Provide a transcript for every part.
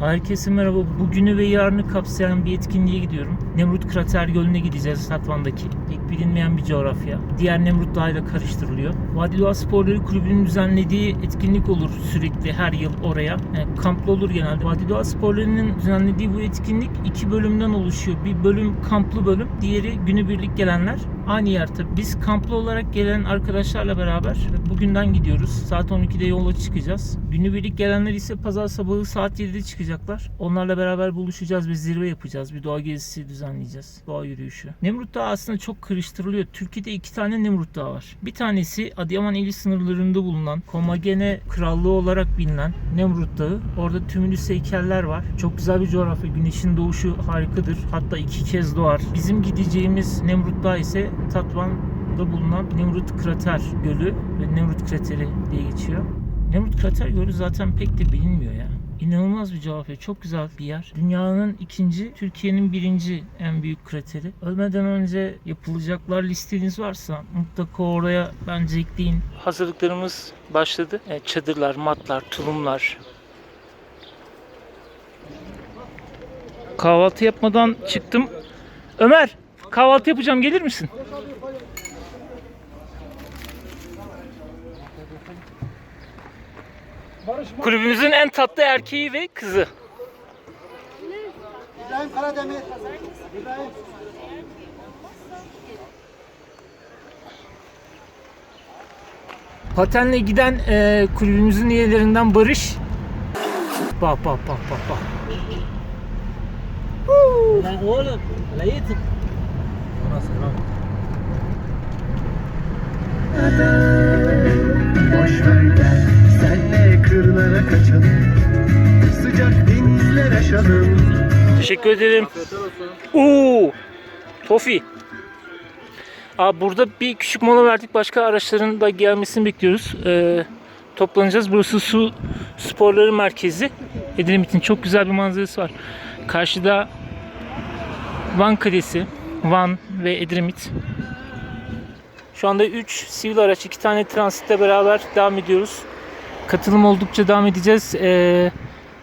Herkese merhaba. Bugünü ve yarını kapsayan bir etkinliğe gidiyorum. Nemrut Krater Gölü'ne gideceğiz Tatvan'daki. Pek bilinmeyen bir coğrafya. Diğer Nemrut Dağı'yla karıştırılıyor. Vadi Doğa Sporları Kulübü'nün düzenlediği etkinlik olur sürekli her yıl oraya. Yani kamplı olur genelde. Vadi Doğa Sporları'nın düzenlediği bu etkinlik iki bölümden oluşuyor. Bir bölüm kamplı bölüm, diğeri günübirlik gelenler. Aynı yer tabii. Biz kamplı olarak gelen arkadaşlarla beraber bugünden gidiyoruz. Saat 12'de yola çıkacağız. Günübirlik gelenler ise pazar sabahı saat 7'de çıkacaklar. Onlarla beraber buluşacağız ve zirve yapacağız. Bir doğa gezisi düzenleyeceğiz. Doğa yürüyüşü. Nemrut Dağı aslında çok karıştırılıyor. Türkiye'de iki tane Nemrut Dağı var. Bir tanesi Adıyaman ili sınırlarında bulunan Komagene Krallığı olarak bilinen Nemrut Dağı. Orada tümülüs heykeller var. Çok güzel bir coğrafya. Güneşin doğuşu harikadır. Hatta iki kez doğar. Bizim gideceğimiz Nemrut Dağı ise Tatvan'da bulunan Nemrut Krater Gölü ve Nemrut Krateri diye geçiyor. Nemrut Krater Gölü zaten pek de bilinmiyor ya. İnanılmaz bir coğrafya. Çok güzel bir yer. Dünyanın ikinci, Türkiye'nin birinci en büyük krateri. Ölmeden önce yapılacaklar listeniz varsa mutlaka oraya bence ekleyin. Hazırlıklarımız başladı. E, çadırlar, matlar, tulumlar. Kahvaltı yapmadan çıktım. Ömer, kahvaltı yapacağım. Gelir misin? Kulübümüzün en tatlı erkeği ve kızı. İbrahim Karademir. İbrahim. Patenle giden e, kulübümüzün üyelerinden Barış. Bak bak bak bak bak. Lan oğlum, la yetin. Ona selam. Boş ver gel, senle kırlara kaçalım. Sıcak denizler aşalım. Teşekkür ederim. Oo! Tofi. Aa, burada bir küçük mola verdik. Başka araçların da gelmesini bekliyoruz. Ee, toplanacağız. Burası su sporları merkezi. Edremit'in çok güzel bir manzarası var. Karşıda Van Kalesi, Van ve Edremit. Şu anda 3 sivil araç, 2 tane transitle beraber devam ediyoruz. Katılım oldukça devam edeceğiz. Ee,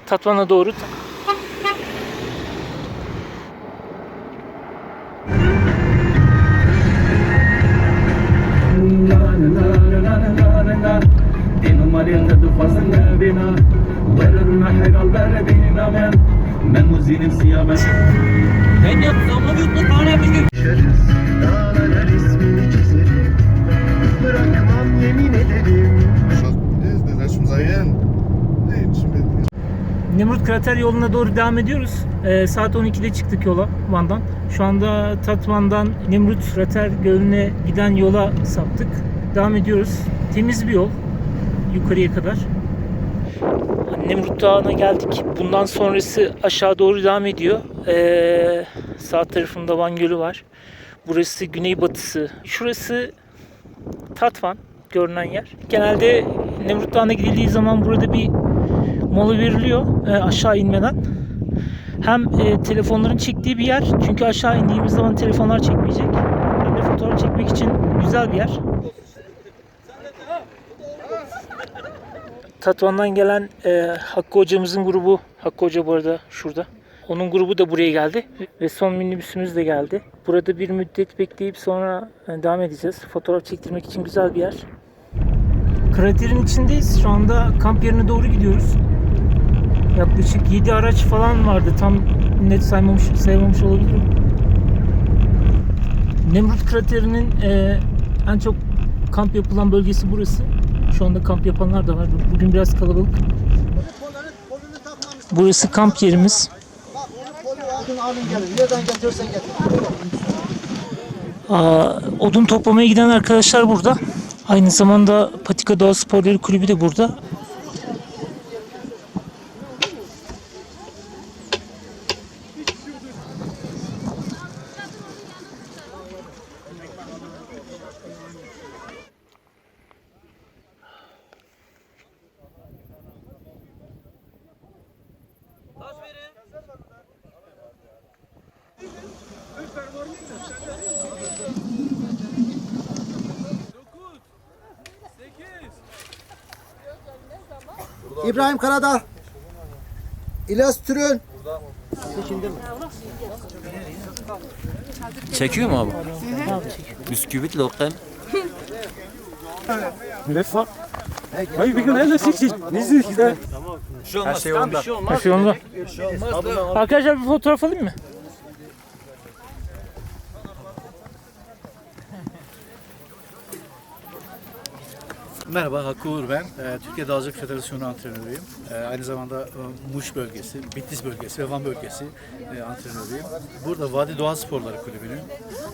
Tatvan'a doğru. Krater yoluna doğru devam ediyoruz. Ee, saat 12'de çıktık yola Van'dan. Şu anda Tatvan'dan Nemrut Krater Gölü'ne giden yola saptık. Devam ediyoruz. Temiz bir yol yukarıya kadar. Nemrut Dağı'na geldik. Bundan sonrası aşağı doğru devam ediyor. Ee, sağ tarafında Van Gölü var. Burası güneybatısı. Şurası Tatvan görünen yer. Genelde Nemrut Dağı'na gidildiği zaman burada bir mola veriliyor e, aşağı inmeden. Hem e, telefonların çektiği bir yer çünkü aşağı indiğimiz zaman telefonlar çekmeyecek. Hem de fotoğraf çekmek için güzel bir yer. Tatvan'dan gelen e, Hakkı hocamızın grubu, Hakkı hoca bu arada şurada. Onun grubu da buraya geldi ve son minibüsümüz de geldi. Burada bir müddet bekleyip sonra e, devam edeceğiz. Fotoğraf çektirmek için güzel bir yer. Kraterin içindeyiz. Şu anda kamp yerine doğru gidiyoruz. Yaklaşık 7 araç falan vardı. Tam net saymamış, saymamış olabilirim. Nemrut kraterinin e, en çok kamp yapılan bölgesi burası. Şu anda kamp yapanlar da var. Bugün biraz kalabalık. Burası kamp yerimiz. Aa, odun toplamaya giden arkadaşlar burada. Aynı zamanda Patika Doğa Sporları Kulübü de burada. İbrahim Karadağ. İlyas Türün. Çekiyor mu abi? Bisküvit lokum. Her şey onda. Her şey onda. Arkadaşlar bir fotoğraf alayım mı? Merhaba, Hakkı Uğur ben. Ee, Türkiye Dağcılık Federasyonu antrenörüyüm. Ee, aynı zamanda e, Muş bölgesi, Bitlis bölgesi ve Van bölgesi e, antrenörüyüm. Burada Vadi Doğa Sporları Kulübü'nün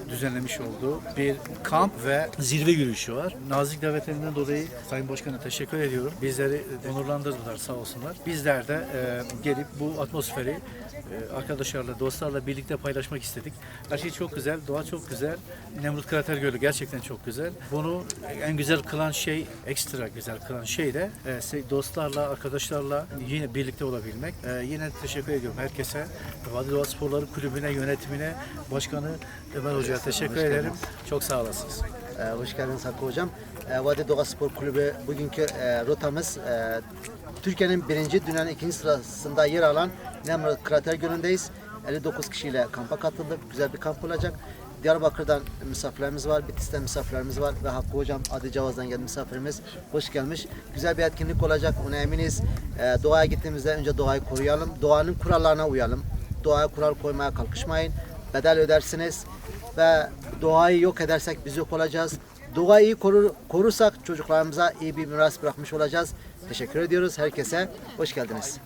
düzenlemiş olduğu bir kamp ve zirve yürüyüşü var. Nazik davetlerinden dolayı Sayın Başkan'a teşekkür ediyorum. Bizleri onurlandırdılar sağ olsunlar. Bizler de e, gelip bu atmosferi e, arkadaşlarla, dostlarla birlikte paylaşmak istedik. Her şey çok güzel, doğa çok güzel. Nemrut Krater Gölü gerçekten çok güzel. Bunu en güzel kılan şey, ekstra güzel kılan şey de e, dostlarla, arkadaşlarla yine birlikte olabilmek. E, yine teşekkür ediyorum herkese. Vadi Doğa Sporları Kulübü'ne, yönetimine, başkanı Ömer Hoca'ya teşekkür ederim. Çok sağ olasınız. Ee, hoş geldiniz Hakkı Hocam. Ee, Vadi Doğa Spor Kulübü bugünkü e, rotamız e, Türkiye'nin birinci, dünyanın ikinci sırasında yer alan Nemrut Krater Gölü'ndeyiz. 59 kişiyle kampa katıldık. Güzel bir kamp olacak. Diyarbakır'dan misafirlerimiz var, Bitlis'ten misafirlerimiz var ve Hakkı Hocam Adi Cavaz'dan gelen misafirimiz hoş gelmiş. Güzel bir etkinlik olacak, ona eminiz. Ee, doğaya gittiğimizde önce doğayı koruyalım, doğanın kurallarına uyalım. Doğaya kural koymaya kalkışmayın, bedel ödersiniz ve doğayı yok edersek biz yok olacağız. Doğayı iyi korur, korursak çocuklarımıza iyi bir miras bırakmış olacağız. Teşekkür ediyoruz herkese. Hoş geldiniz.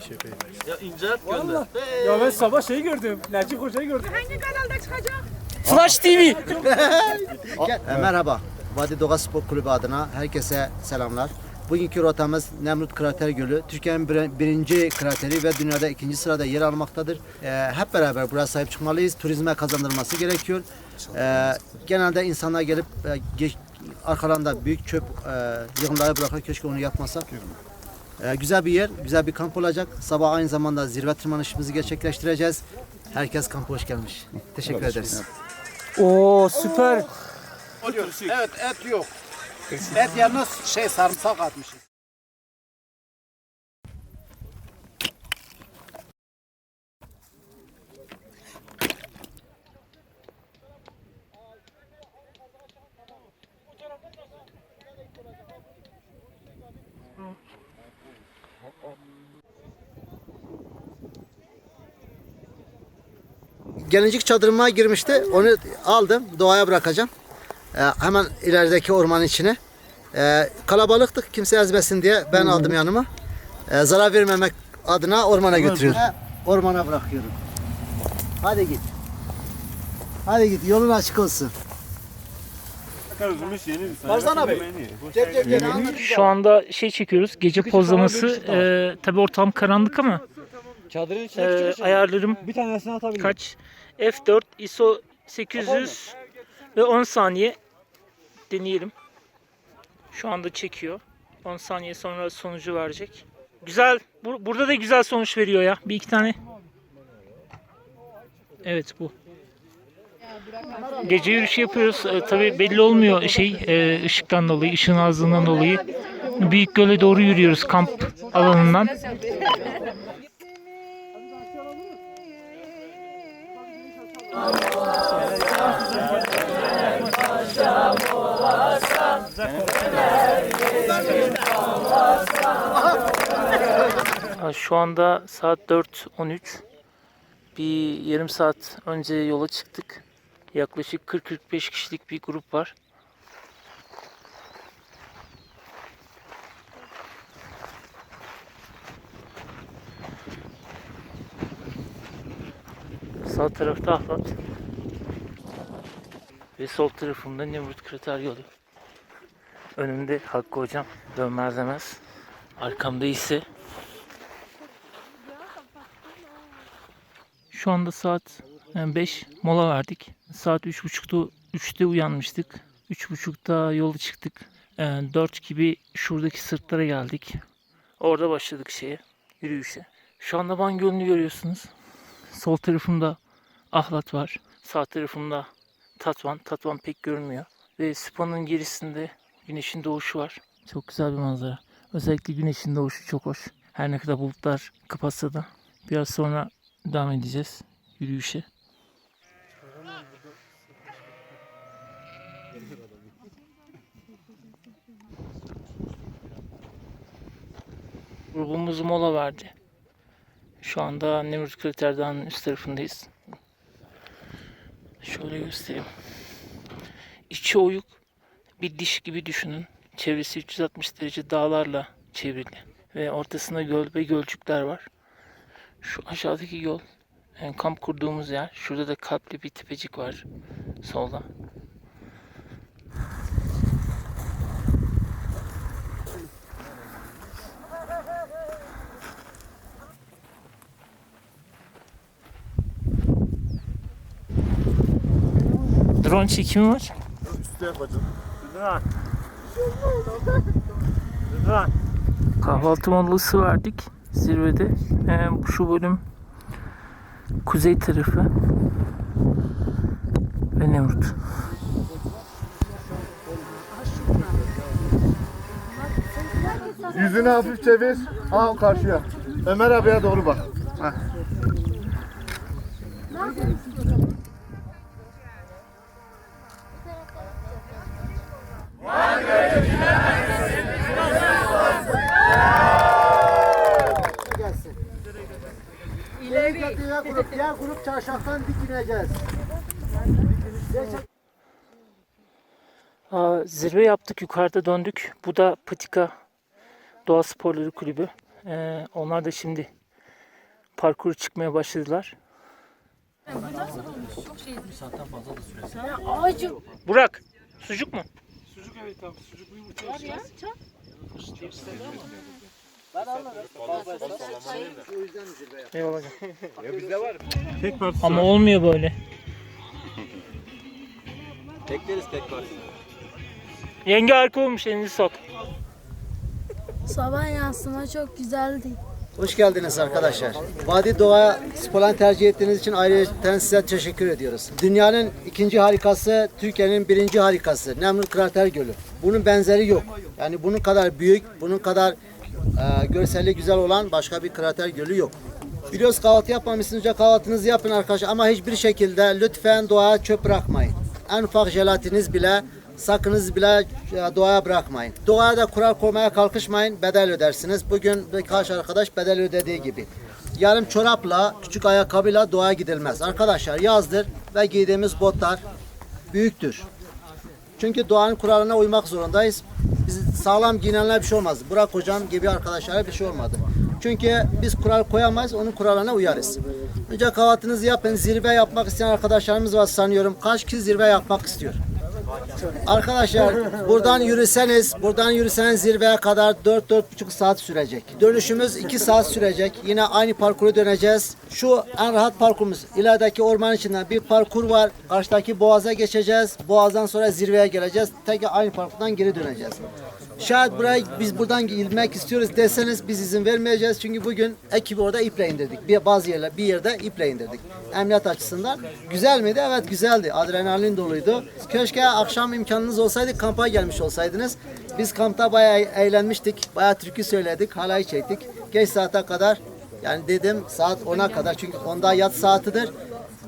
Teşekkür ederim. Ya ince gönder. Ya ben sabah şeyi gördüm. Necip Hoca'yı gördüm. Hangi kanalda çıkacak? Flash TV. E, merhaba. Vadi Doğa Spor Kulübü adına herkese selamlar. Bugünkü rotamız Nemrut Krater Gölü. Türkiye'nin bir- birinci krateri ve dünyada ikinci sırada yer almaktadır. Ee, hep beraber buraya sahip çıkmalıyız. Turizme kazandırılması gerekiyor. Ee, genelde insanlar gelip e, geç, arkalarında büyük çöp e, yığınları bırakır. Keşke onu yapmasak. Ee, güzel bir yer, güzel bir kamp olacak. Sabah aynı zamanda zirve tırmanışımızı gerçekleştireceğiz. Herkes kampa hoş gelmiş. Teşekkür ederiz. Oo süper. Evet et yok. Et yerine şey sarımsak atmışız. Gelincik çadırıma girmişti. Onu aldım. Doğaya bırakacağım. Ee, hemen ilerideki ormanın içine. Ee, kalabalıktık. Kimse ezmesin diye ben aldım yanıma. Ee, zarar vermemek adına ormana götürüyorum. Ormana bırakıyorum. Hadi git. Hadi git. Yolun açık olsun. Barzan abi. Cep cep cep. Şu anda şey çekiyoruz. Gece pozlaması. Ee, tabii ortam karanlık ama Çadırın içine e, küçük. ayarlarım Bir tanesini atabilirim. kaç? F4 ISO 800 ve 10 saniye deneyelim. Şu anda çekiyor. 10 saniye sonra sonucu verecek. Güzel. Bu- burada da güzel sonuç veriyor ya. Bir iki tane. Evet bu. Gece yürüyüşü yapıyoruz. Ee, tabii belli olmuyor şey e, ışıktan dolayı, ışığın azlığından dolayı. Büyük göle doğru yürüyoruz kamp alanından. Şu anda saat 4.13. Bir yarım saat önce yola çıktık. Yaklaşık 40-45 kişilik bir grup var. Sağ tarafta Ahlat. Ve sol tarafımda Nemrut Krater yolu. Önümde Hakkı Hocam dönmez demez. Arkamda ise Şu anda saat 5 mola verdik. Saat 3.30'da 3'te uyanmıştık. 3.30'da yola çıktık. 4 gibi şuradaki sırtlara geldik. Orada başladık şeye, yürüyüşe. Şu anda Van Gölü'nü görüyorsunuz. Sol tarafımda Ahlat var. Sağ tarafımda Tatvan. Tatvan pek görünmüyor. Ve Spa'nın gerisinde güneşin doğuşu var. Çok güzel bir manzara. Özellikle güneşin doğuşu çok hoş. Her ne kadar bulutlar kapatsa da biraz sonra devam edeceğiz yürüyüşe. Grubumuz mola verdi. Şu anda Nemrut Krater Dağı'nın üst tarafındayız. Şöyle göstereyim. İçi oyuk bir diş gibi düşünün. Çevresi 360 derece dağlarla çevrili. Ve ortasında göl ve gölcükler var. Şu aşağıdaki yol yani kamp kurduğumuz yer. Şurada da kalpli bir tepecik var. Solda. Drone çekimi var. Üstü yapacağım. Kahvaltı molası verdik zirvede. Ee, şu bölüm kuzey tarafı ve Nemrut. Yüzünü hafif çevir. Al karşıya. Ömer abiye doğru bak. Heh. Gelsin. İleri. Diğer grup, diğer grup çarşaftan dik ineceğiz. Aa, zirve yaptık yukarıda döndük. Bu da Patika Doğa Sporları Kulübü. Ee, onlar da şimdi parkuru çıkmaya başladılar. Burak, sucuk mu? Eyvallah. Ama olmuyor böyle. Bekleriz tek var. Yenge arka olmuş elini sok. Sabah yansıma çok güzeldi. Hoş geldiniz arkadaşlar. Vadi Doğa sporlarını tercih ettiğiniz için ayrıca size teşekkür ediyoruz. Dünyanın ikinci harikası, Türkiye'nin birinci harikası Nemrut Krater Gölü. Bunun benzeri yok. Yani bunun kadar büyük, bunun kadar e, görselliği güzel olan başka bir krater gölü yok. Biliyoruz kahvaltı yapmamışsınız, kahvaltınızı yapın arkadaşlar ama hiçbir şekilde lütfen doğaya çöp bırakmayın. En ufak jelatiniz bile sakınız bile e, doğaya bırakmayın. Doğaya da kural koymaya kalkışmayın, bedel ödersiniz. Bugün birkaç arkadaş bedel ödediği gibi. Yarım çorapla, küçük ayakkabıyla doğaya gidilmez. Arkadaşlar yazdır ve giydiğimiz botlar büyüktür. Çünkü doğanın kuralına uymak zorundayız. Sağlam giyinenler bir şey olmaz. Burak hocam gibi arkadaşlara bir şey olmadı. Çünkü biz kural koyamayız, onun kuralına uyarız. Önce kahvaltınızı yapın. Zirve yapmak isteyen arkadaşlarımız var sanıyorum. Kaç kişi zirve yapmak istiyor? Arkadaşlar buradan yürüseniz, buradan yürüseniz zirveye kadar 4-4,5 saat sürecek. Dönüşümüz 2 saat sürecek. Yine aynı parkuru döneceğiz. Şu en rahat parkurumuz. İlerideki orman içinden bir parkur var. Karşıdaki boğaza geçeceğiz. Boğazdan sonra zirveye geleceğiz. Tekrar aynı parkurdan geri döneceğiz. Şayet buraya biz buradan girmek istiyoruz deseniz biz izin vermeyeceğiz. Çünkü bugün ekibi orada iple indirdik. Bir, bazı yerler bir yerde iple indirdik. Emniyet açısından. Güzel miydi? Evet güzeldi. Adrenalin doluydu. Keşke akşam imkanınız olsaydı kampa gelmiş olsaydınız. Biz kampta bayağı eğlenmiştik. Bayağı türkü söyledik. Halay çektik. Geç saate kadar yani dedim saat 10'a kadar çünkü onda yat saatidir.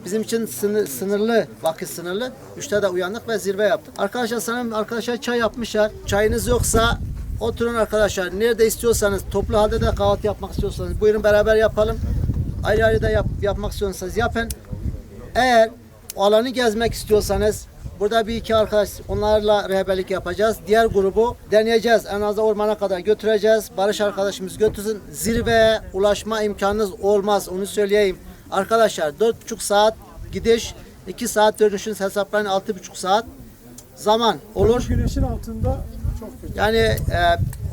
Bizim için sınır, sınırlı, vakit sınırlı. Üçte de uyandık ve zirve yaptık. Arkadaşlar sanırım arkadaşlar çay yapmışlar. Çayınız yoksa oturun arkadaşlar. Nerede istiyorsanız, toplu halde de kahvaltı yapmak istiyorsanız buyurun beraber yapalım. Ayrı ayrı da yap, yapmak istiyorsanız yapın. Eğer alanı gezmek istiyorsanız burada bir iki arkadaş onlarla rehberlik yapacağız. Diğer grubu deneyeceğiz. En az ormana kadar götüreceğiz. Barış arkadaşımız götürsün. Zirveye ulaşma imkanınız olmaz. Onu söyleyeyim. Arkadaşlar 4,5 saat gidiş, 2 saat dönüşünüz hesaplayın 6,5 saat zaman olur. Güneşin altında çok kötü. Yani e,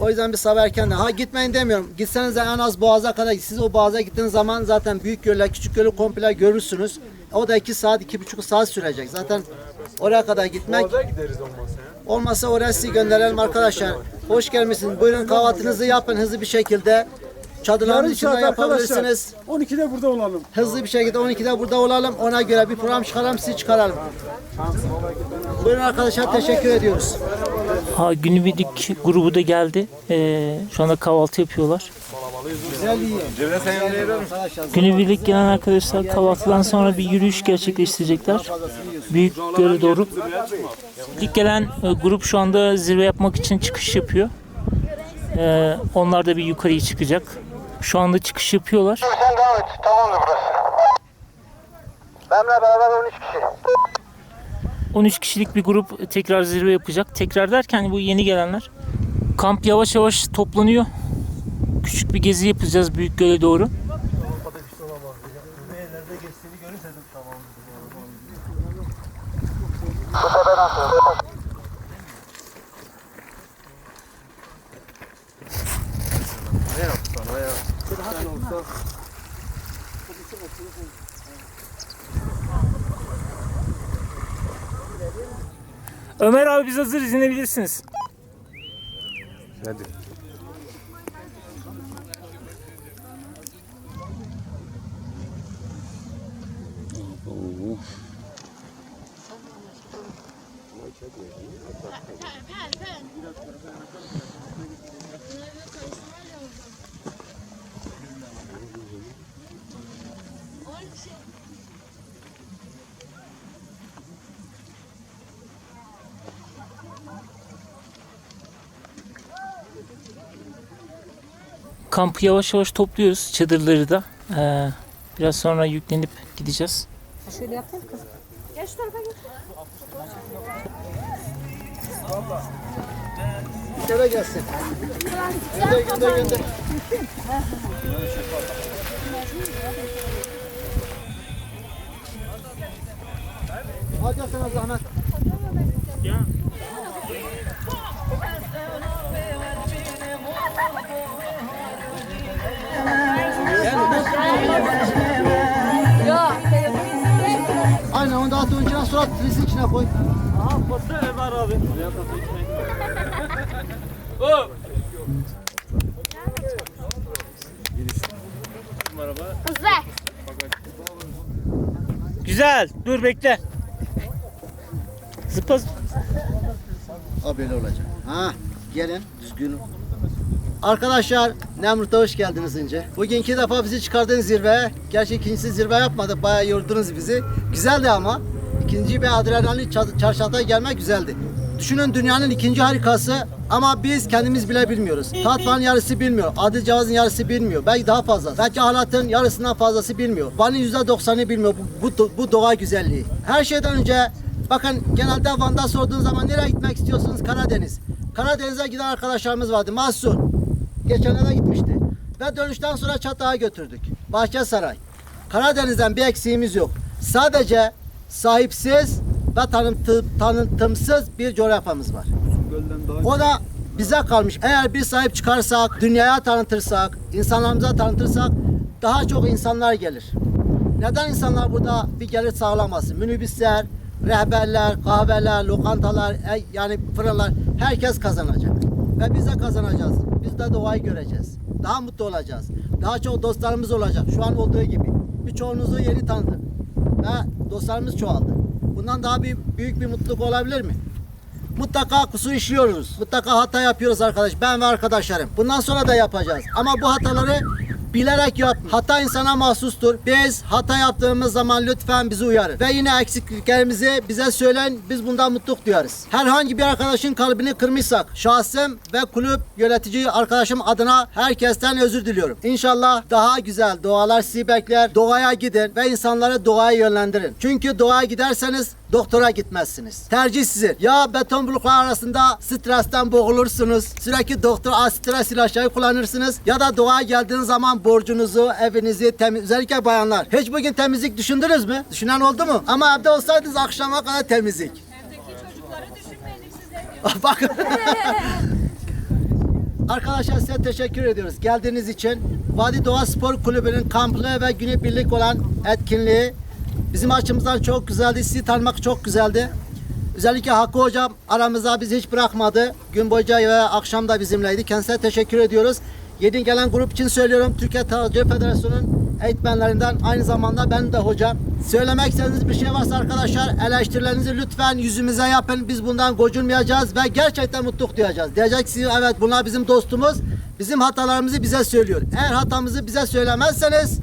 o yüzden bir sabah erkenden. Ha gitmeyin demiyorum. Gitseniz de en az Boğaz'a kadar. Siz o Boğaz'a gittiğiniz zaman zaten büyük göller, küçük gölü komple görürsünüz. O da 2 saat, iki buçuk saat sürecek. Zaten oraya kadar gitmek. gideriz olmazsa ya. Olmasa oraya sizi gönderelim arkadaşlar. Hoş gelmişsiniz. Buyurun kahvaltınızı yapın hızlı bir şekilde. Çadırların içinde saat arkadaşlar. yapabilirsiniz. 12'de burada olalım. Hızlı bir şekilde 12'de burada olalım. Ona göre bir program çıkaralım, sizi çıkaralım. Buyurun arkadaşlar teşekkür ediyoruz. Ha günübirlik grubu da geldi. Ee, şu anda kahvaltı yapıyorlar. Güzel iyi. Günübirlik gelen arkadaşlar kahvaltıdan sonra bir yürüyüş gerçekleştirecekler. Büyük göle doğru. İlk gelen e, grup şu anda zirve yapmak için çıkış yapıyor. E, onlar da bir yukarıya çıkacak. Şu anda çıkış yapıyorlar. Sen devam et. Tamamdır burası. Benimle beraber 13 kişi. 13 kişilik bir grup tekrar zirve yapacak. Tekrar derken bu yeni gelenler. Kamp yavaş yavaş toplanıyor. Küçük bir gezi yapacağız Büyük Göl'e doğru. Ömer abi biz hazırız inebilirsiniz. Kampı yavaş yavaş topluyoruz çadırları da. Ee, biraz sonra yüklenip gideceğiz. Gönder gelsin. Gönder gönder gönder. Hadi sana zahmet. Aynen trisin içine koy. Güzel. Dur bekle. Zıpla. O böyle olacak. Ha, gelin düzgün. Arkadaşlar Nemrut'a hoş geldiniz önce. Bugünkü defa bizi çıkardınız zirveye. Gerçi ikincisi zirve yapmadık. Bayağı yordunuz bizi. Güzeldi ama. İkinci bir adrenalin ça- çarşafta gelmek güzeldi. Düşünün dünyanın ikinci harikası ama biz kendimiz bile bilmiyoruz. Tatvanın yarısı bilmiyor. Adı Cavaz'ın yarısı bilmiyor. Belki daha fazla. Belki Ahlat'ın yarısından fazlası bilmiyor. Van'ın yüzde doksanı bilmiyor bu, bu, bu doğa güzelliği. Her şeyden önce bakın genelde Van'da sorduğun zaman nereye gitmek istiyorsunuz? Karadeniz. Karadeniz'e giden arkadaşlarımız vardı. Mahsun. Geçenlerde gitmişti. Ve dönüşten sonra Çatak'a götürdük. Bahçesaray. Karadeniz'den bir eksiğimiz yok. Sadece sahipsiz ve tanıtı, tanıtımsız bir coğrafyamız var. O da bize kalmış. Eğer bir sahip çıkarsak, dünyaya tanıtırsak, insanlarımıza tanıtırsak daha çok insanlar gelir. Neden insanlar burada bir gelir sağlamasın? Minibüsler, rehberler, kahveler, lokantalar, e, yani fırınlar herkes kazanacak. Ve biz de kazanacağız. Biz de doğayı göreceğiz. Daha mutlu olacağız. Daha çok dostlarımız olacak. Şu an olduğu gibi. Birçoğunuzu yeni tanıdık. Ve dostlarımız çoğaldı. Bundan daha bir büyük bir mutluluk olabilir mi? Mutlaka kusur işliyoruz. Mutlaka hata yapıyoruz arkadaş. Ben ve arkadaşlarım. Bundan sonra da yapacağız. Ama bu hataları bilerek yap. Hata insana mahsustur. Biz hata yaptığımız zaman lütfen bizi uyarın. Ve yine eksikliklerimizi bize söyleyin. Biz bundan mutluluk duyarız. Herhangi bir arkadaşın kalbini kırmışsak şahsım ve kulüp yönetici arkadaşım adına herkesten özür diliyorum. İnşallah daha güzel doğalar sizi bekler. Doğaya gidin ve insanları doğaya yönlendirin. Çünkü doğaya giderseniz doktora gitmezsiniz. Tercih sizin. Ya beton bloklar arasında stresten boğulursunuz. Sürekli doktor stres ilaçları kullanırsınız. Ya da doğaya geldiğiniz zaman borcunuzu, evinizi temiz... Özellikle bayanlar. Hiç bugün temizlik düşündünüz mü? Düşünen oldu mu? Ama evde olsaydınız akşama kadar temizlik. Bakın. Arkadaşlar size teşekkür ediyoruz geldiğiniz için. Vadi Doğa Spor Kulübü'nün kamplı ve günübirlik olan etkinliği bizim açımızdan çok güzeldi. Sizi tanımak çok güzeldi. Özellikle Hakkı Hocam aramızda bizi hiç bırakmadı. Gün boyunca ve akşam da bizimleydi. Kendisine teşekkür ediyoruz. Yeni gelen grup için söylüyorum. Türkiye Tağcı Federasyonu'nun eğitmenlerinden aynı zamanda ben de hocam. Söylemek istediğiniz bir şey varsa arkadaşlar eleştirilerinizi lütfen yüzümüze yapın. Biz bundan gocunmayacağız ve gerçekten mutluluk duyacağız. Diyeceksiniz evet bunlar bizim dostumuz. Bizim hatalarımızı bize söylüyor. Eğer hatamızı bize söylemezseniz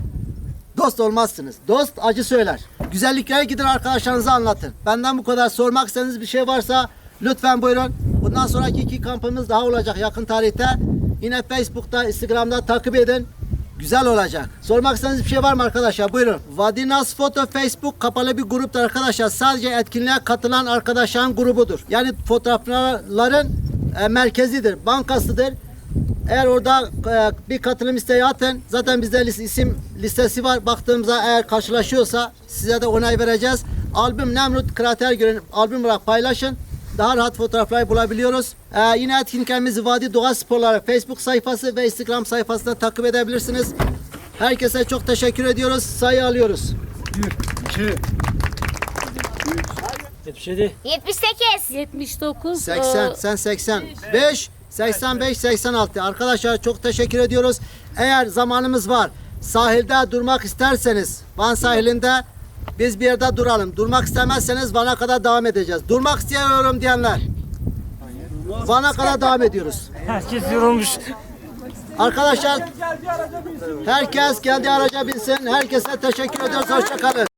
Dost olmazsınız. Dost acı söyler. Güzelliklere gidin arkadaşlarınıza anlatın. Benden bu kadar sormak istediğiniz bir şey varsa lütfen buyurun. Bundan sonraki iki kampımız daha olacak yakın tarihte. Yine Facebook'ta, Instagram'da takip edin. Güzel olacak. Sormak istediğiniz bir şey var mı arkadaşlar? Buyurun. Vadinas Foto Facebook kapalı bir gruptur arkadaşlar. Sadece etkinliğe katılan arkadaşların grubudur. Yani fotoğrafların e, merkezidir, bankasıdır. Eğer orada e, bir katılım isteği atın. Zaten bizde lis- isim listesi var. Baktığımızda eğer karşılaşıyorsa size de onay vereceğiz. Albüm Nemrut Krater Gölü albüm olarak paylaşın. Daha rahat fotoğrafları bulabiliyoruz. E, yine etkinliklerimizi Vadi Doğa Sporları Facebook sayfası ve Instagram sayfasında takip edebilirsiniz. Herkese çok teşekkür ediyoruz. Sayı alıyoruz. 77. 78. 79. 80, e, sen 85, 85, 86. Arkadaşlar çok teşekkür ediyoruz. Eğer zamanımız var, sahilde durmak isterseniz, Van sahilinde biz bir yerde duralım. Durmak istemezseniz Van'a kadar devam edeceğiz. Durmak istiyorum diyenler. Van'a kadar devam ediyoruz. Herkes yorulmuş. Arkadaşlar herkes kendi araca binsin. Herkese teşekkür ediyoruz. Hoşçakalın.